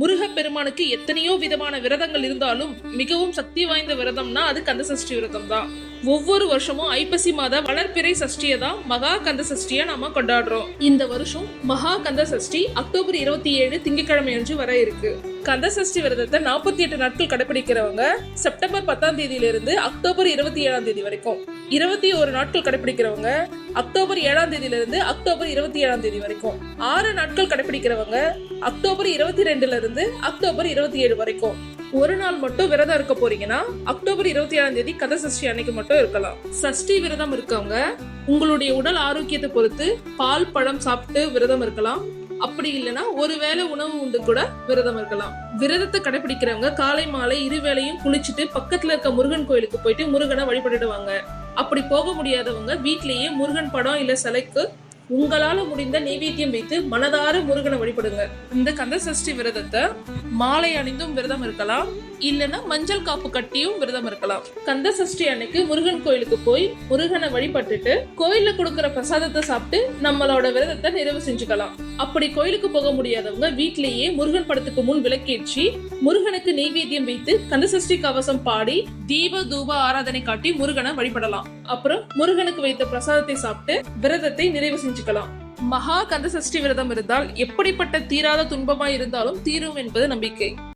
முருகப்பெருமானுக்கு எத்தனையோ விதமான விரதங்கள் இருந்தாலும் மிகவும் சக்தி வாய்ந்த விரதம்னா அது கந்த சஷ்டி விரதம் தான் ஒவ்வொரு வருஷமும் ஐப்பசி மாத வளர்ப்பிறை சஷ்டியை தான் மகா கந்த சஷ்டியை நாம கொண்டாடுறோம். இந்த வருஷம் மகா கந்த சஷ்டி அக்டோபர் இருபத்தி ஏழு திங்கட்கிழமை அன்று வர இருக்கு. கந்த சஷ்டி விரதத்தை நாற்பத்தி எட்டு நாட்கள் கடைபிடிக்கிறவங்க செப்டம்பர் பத்தாம் தேதியிலிருந்து அக்டோபர் இருபத்தி ஏழாம் தேதி வரைக்கும். இருபத்தி ஒரு நாட்கள் கடைபிடிக்கிறவங்க அக்டோபர் ஏழாம் தேதியிலிருந்து அக்டோபர் இருபத்தி ஏழாம் தேதி வரைக்கும். ஆறு நாட்கள் கடைபிடிக்கிறவங்க அக்டோபர் இருபத்தி ரெண்டுல இருந்து அக்டோபர் இருபத்தி ஏழு வரைக்கும். ஒரு நாள் மட்டும் விரதம் இருக்க போறீங்கன்னா அக்டோபர் இருபத்தி ஏழாம் தேதி கதை சஷ்டி அன்னைக்கு மட்டும் இருக்கலாம். சஷ்டி விரதம் இருக்கவங்க உங்களுடைய உடல் ஆரோக்கியத்தை பொறுத்து பால் பழம் சாப்பிட்டு விரதம் இருக்கலாம். அப்படி இல்லைன்னா ஒருவேளை உணவு உண்டு கூட விரதம் இருக்கலாம். விரதத்தை கடைபிடிக்கிறவங்க காலை மாலை இரு வேளையும் குளிச்சுட்டு பக்கத்துல இருக்க முருகன் கோயிலுக்கு போயிட்டு முருகனை வழிபட்டுடுவாங்க. அப்படி போக முடியாதவங்க வீட்லயே முருகன் படம் இல்ல சிலைக்கு உங்களால முடிந்த நைவேத்தியம் வைத்து மனதார முருகனை வழிபடுங்க. இந்த கந்த சஷ்டி விரதத்தை மாலை அணிந்தும் விரதம் இருக்கலாம். இல்லைன்னா மஞ்சள் காப்பு கட்டியும் விரதம் இருக்கலாம். கந்த சஷ்டி அன்னைக்கு முருகன் கோயிலுக்கு போய் முருகனை வழிபட்டுட்டு கோயில்ல கொடுக்கற பிரசாதத்தை சாப்பிட்டு நம்மளோட விரதத்தை நிறைவு செஞ்சுக்கலாம். அப்படி கோயிலுக்கு போக முடியாதவங்க வீட்டிலேயே முருகன் படத்துக்கு முன் விளக்கேற்றி முருகனுக்கு நெய்வேத்தியம் வைத்து கந்த சஷ்டி கவசம் பாடி தீப தூப ஆராதனை காட்டி முருகனை வழிபடலாம். அப்புறம் முருகனுக்கு வைத்த பிரசாதத்தை சாப்பிட்டு விரதத்தை நிறைவு செஞ்சுக்கலாம். மகா கந்த சஷ்டி விரதம் இருந்தால் எப்படிப்பட்ட தீராத துன்பமாய் இருந்தாலும் தீரும் என்பது நம்பிக்கை.